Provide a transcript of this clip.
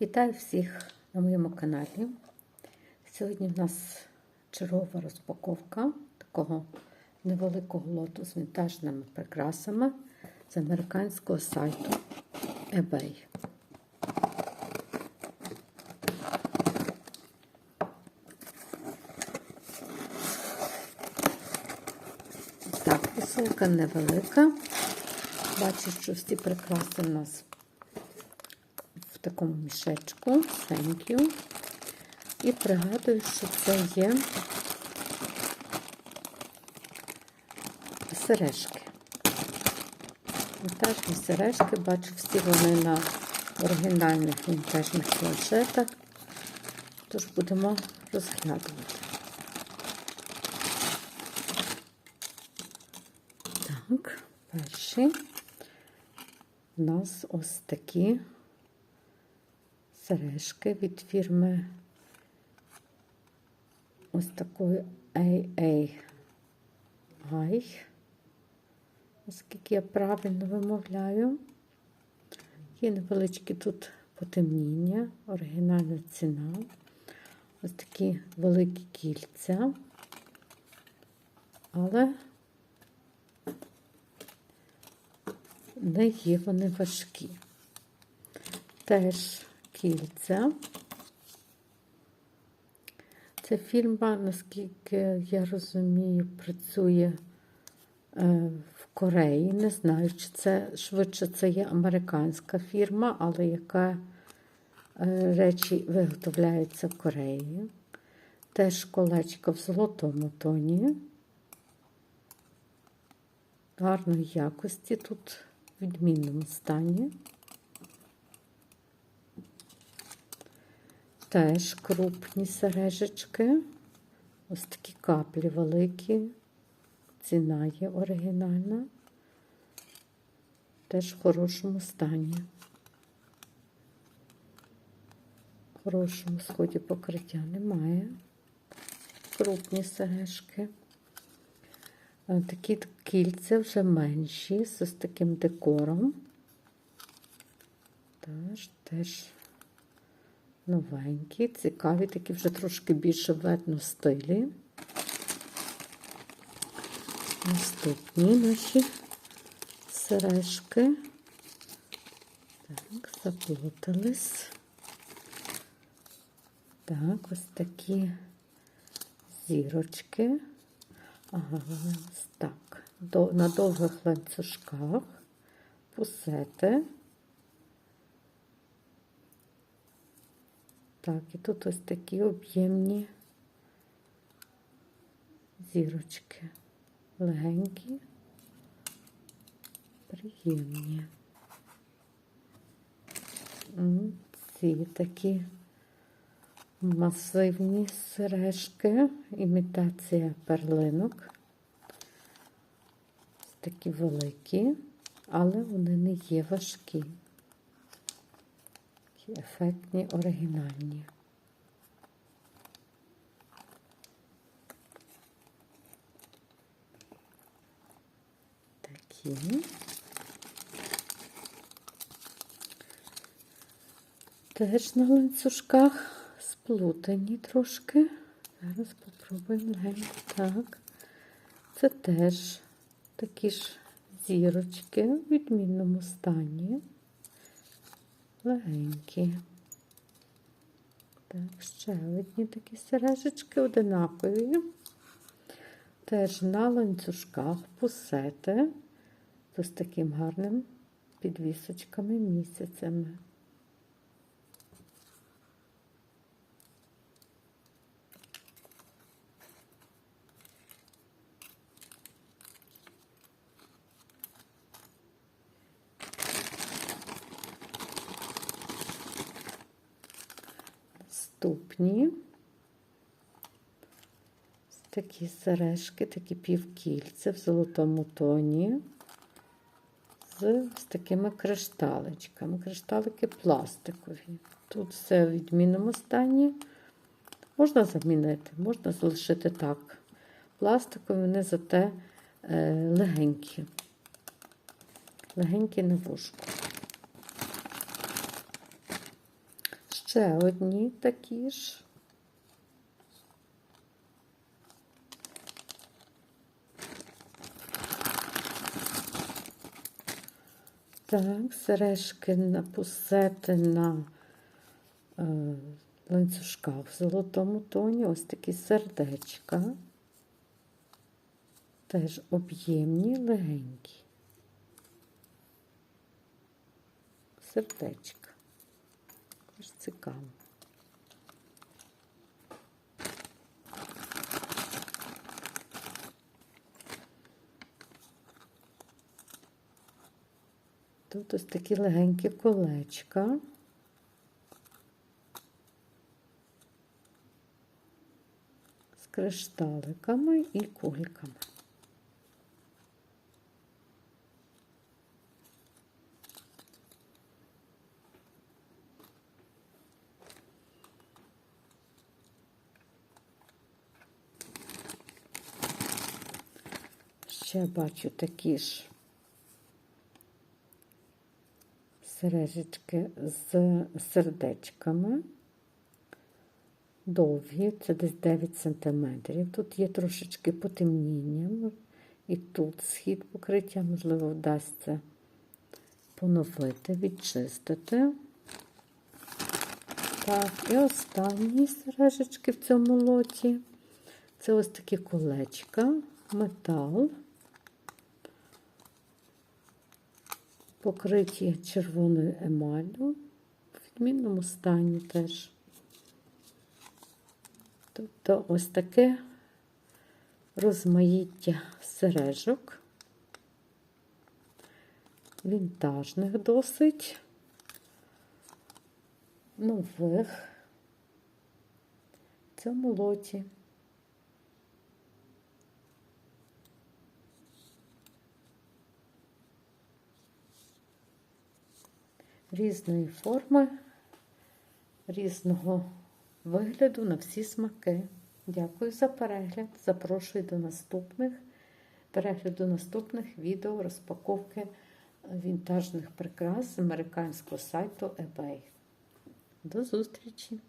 Вітаю всіх на моєму каналі. Сьогодні в нас чергова розпаковка такого невеликого лоту з вінтажними прикрасами з американського сайту eBay. Так, посилка невелика. Бачу, що всі прикраси в нас такому мішечку. Thank you. І пригадую, що це є сережки. Вінтажні сережки, бачу, всі вони на оригінальних вінтажних планшетах. Тож будемо розглядувати. Так, перший у нас ось такі сережки від фірми ось такої AAI. Оскільки я правильно вимовляю. Є невеличкі тут потемніння, оригінальна ціна. Ось такі великі кільця. Але не є вони важкі. Теж кільця. Ця фірма, наскільки я розумію, працює е, в Кореї. Не знаю, чи це швидше це є американська фірма, але яка е, речі виготовляються в Кореї. Теж колечко в золотому тоні. Гарної якості тут в відмінному стані. Теж крупні сережечки. Ось такі каплі великі. Ціна є оригінальна. Теж в хорошому стані. В хорошому сході покриття немає. Крупні сережки. Такі кільця вже менші, з ось таким декором. Теж, теж новенькі, цікаві, такі вже трошки більше в стилі. Наступні наші сережки. Так, заплутались. Так, ось такі зірочки. Ага, ось так. На довгих ланцюжках, пусети. Так, і тут ось такі об'ємні зірочки. Легенькі, приємні. Ці такі масивні сережки, імітація перлинок. Такі великі, але вони не є важкі. Такі ефектні, оригінальні. Такі. Теж на ланцюжках сплутані трошки. Зараз попробуємо легенько. Так. Це теж такі ж зірочки в відмінному стані. Легенькі. Так, ще одні такі сережечки одинакові. Теж на ланцюжках пусети з таким гарним підвісочками місяцями. Наступні такі сережки, такі півкільця в золотому тоні з, з такими кришталичками. Кришталики пластикові. Тут все в відмінному стані. Можна замінити, можна залишити так. Пластикові, вони зате е, легенькі. Легенькі на вушку. Ще одні такі ж. Так, сережки на пусети на е, ланцюжках в золотому тоні. Ось такі сердечка. Теж об'ємні, легенькі. Сердечка. Також цікаво. Тут ось такі легенькі колечка. З кришталиками і кульками. Ще бачу такі ж сережечки з сердечками. Довгі, це десь 9 см. Тут є трошечки потемніння, і тут схід покриття, можливо, вдасться поновити, відчистити. Так, і останні сережечки в цьому лоті. Це ось такі колечка, метал. Покриті червоною емаллю в відмінному стані теж. Тобто ось таке розмаїття сережок, вінтажних досить, нових в цьому лоті. Різної форми, різного вигляду на всі смаки. Дякую за перегляд. Запрошую до наступних перегляду наступних відео розпаковки вінтажних прикрас з американського сайту eBay. До зустрічі!